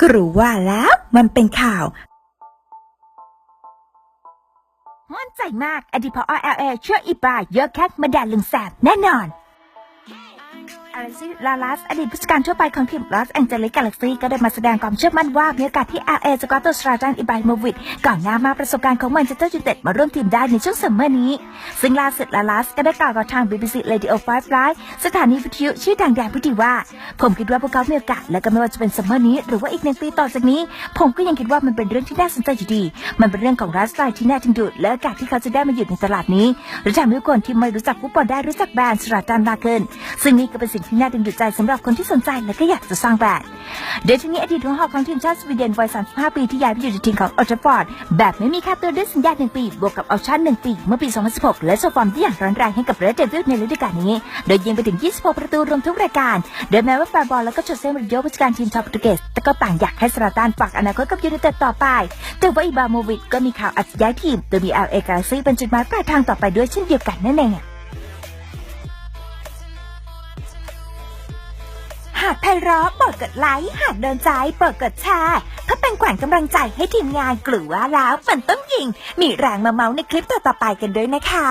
กรู้ว่าแล้วมันเป็นข่าวมั่นใจมากอดีตพอเอลเอเชื่ออีบายเยอะแค่มาด่าลึงแสบแน่นอน อลิซิลาลัสอดีตผู้จัดการทั่วไปของทีมลอสแองเจลิสกาแล็กซี่ก็ได้มาแสดงความเชื่อมั่นว่ามีโอกาสที่ LA จะคว้าตัวสตราจันอิบายโมวิดก่อนหน้ามาประสบการณ์ของแมนเชสเตอร์ยูไนเต็ดมาร่วมทีมได้ในช่วงซัมเมอร์นี้ ซึ่งล่าสุดลาลัสก็ได้กล่าวกับทาง BBC Radio 5 Live สถานีวิทยุชื่อดังแดนพุดีว่า ผมคิดว่าพวกเขามีโอกาสและก็ไม่ว่าจะเป็นซัมเมอร์นี้หรือว่าอีกหนึ่งปีต่อจากนี้ ผมก็ยังคิดว่ามันเป็นเรื่องที่น่าสนใจอยู่ดี มันเป็นเรื่องของลฟ์สไตล์ที่น่าดึงดูดและโอกาสที่เขาจะได้มาอยู่ในตลาดนี้หรือทำให้คนที่ไม่รู้จักฟุตบอลได้รู้จักแบรนด์สตราจันมากขึ้นซึ่งนี่ก็เป็นสิงที่น่าดึงดูดใจสำหรับคนที่สนใจและก็อยากจะสร้างแบรนด์โดยทีนี้อดีตหัวหอกของทีมชาติสวีเดนวัย 35 ปีที่ย้ายไปอยู่ในทีมของออลตราฟอร์ดแบบไม่มีค่าตัวด้วยสัญญาหนึ่งปี บวกกับออปชั่นหนึ่งปี เมื่อปี 2016 และโชว์ฟอร์มที่อย่างร้อนแรงให้กับเรดเดวิลในฤดูกาลนี้ โดยยิงไปถึง 26 ประตูรวมทุกรายการ โดยแม้ว่าแฟนบอลและก็โจเซ่มาริโอผู้จัดการทีมชาวโปรตุเกสแต่ก็ต่างอยากให้สราตานฝากอนาคตกับยูไนเต็ดต่อไป แต่ว่าอิบราโมวิชก็มีข่าวอาจจะย้ายทีมโดยมี LA Galaxy เป็นจุดหมายปลายทางต่อไปด้วยเช่นเดียวกันนั่นเอง หากไพเราะโปรดกดไลค์หากโดนใจโปรดกดแชร์เพื่อเป็นขวัญกำลังใจให้ทีมงานกลัวว่าแล้วฝันต้มยิง มีแรงมาเมาในคลิปต่อๆไปกันด้วยนะคะ